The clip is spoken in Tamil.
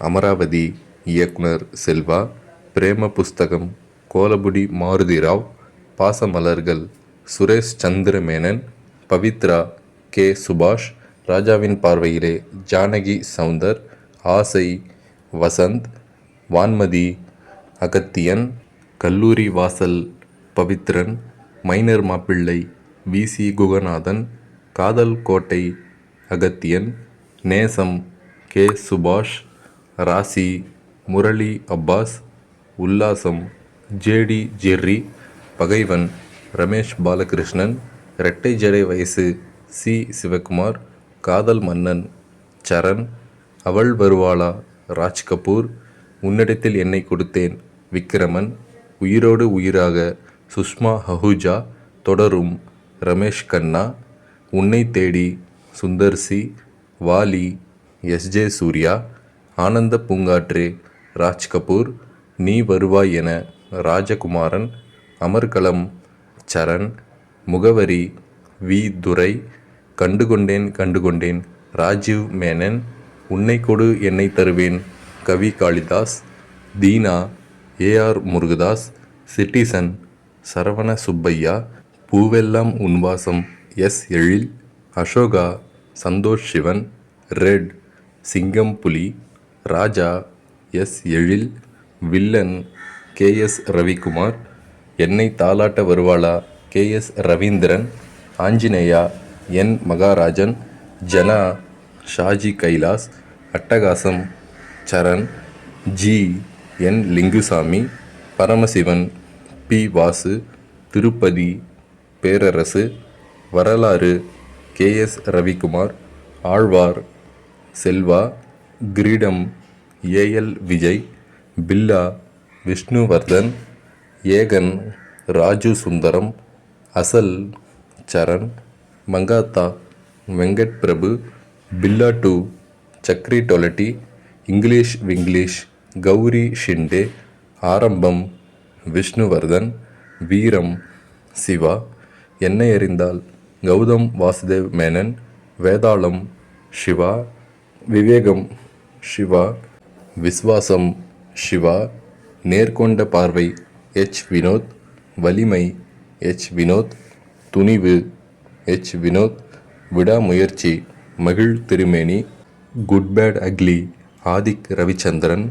அமராவதி இயக்குனர் செல்வா பிரேம புஸ்தகம் கோலபுடி மாருதிராவ் பாசமலர்கள் சுரேஷ் சந்திர மேனன் பவித்ரா கே சுபாஷ் ராஜாவின் பார்வையிலே ஜானகி சவுந்தர் ஆசை Vasanth Vaanmathi Agathiyan Kalloori Vaasal Pavithran minor Mappillai V C Guhanathan Kadhal Kottai Agathiyan Nesam K சுபாஷ் ராசி முரளி அப்பாஸ் உல்லாசம் ஜேடி ஜெர்ரி பகைவன் ரமேஷ் பாலகிருஷ்ணன் இரட்டை ஜடை வயசு சி சிவகுமார் காதல் மன்னன் சரண் அவள் வருவாளா ராஜ் கபூர் உன்னிடத்தில் என்னை கொடுத்தேன் விக்ரமன் உயிரோடு உயிராக சுஷ்மா ஹஹூஜா தொடரும் ரமேஷ் கண்ணா உன்னை தேடி சுந்தர் சி வாலி எஸ்ஜே சூர்யா ஆனந்த பூங்காற்றே ராஜ் கபூர் நீ வருவாய் என Rajakumaran Amarkalam Saran Mugavari V. Durai Kandukondain Kandukondain Rajiv Menon Unnai Kodu Ennai Tharuven Kavi Kalidas Dheena AR Murugadoss citizen Saravana Subbaiah Poovellam Unvaasam S. Ezhil Asoka Santhosh Sivan red Singam Puli Raja S. Ezhil villain K. S. Ravikumar Ennai Thalatta Varuvaala K. S. Ravindran Anjaneya N. Maharajan Jana Shaji Kailash Attakasam Saran G. N. Lingusamy Paramasivan P. Vasu Tirupati Perarasu Varalaru K. S. Ravikumar Aalwar Selva Kireedam AL Vijay Billa Vishnuvardhan Aegan Raju Sundaram Asal Saran Mankatha Venkat Prabhu Billa two Chakri Toleti English Vinglish Gauri Shinde Arrambam Vishnuvardhan Veeram Siva என்னை அறிந்தால் கௌதம் வாசுதேவ் மேனன் வேதாளம் சிவா விவேகம் சிவா விஸ்வாசம் சிவா நேர்கொண்ட Paarvai H Vinoth Valimai H Vinoth Thunivu H Vinoth Vidaamuyarchi மகிழ் Thirumeni good bad ugly Adhik Ravichandran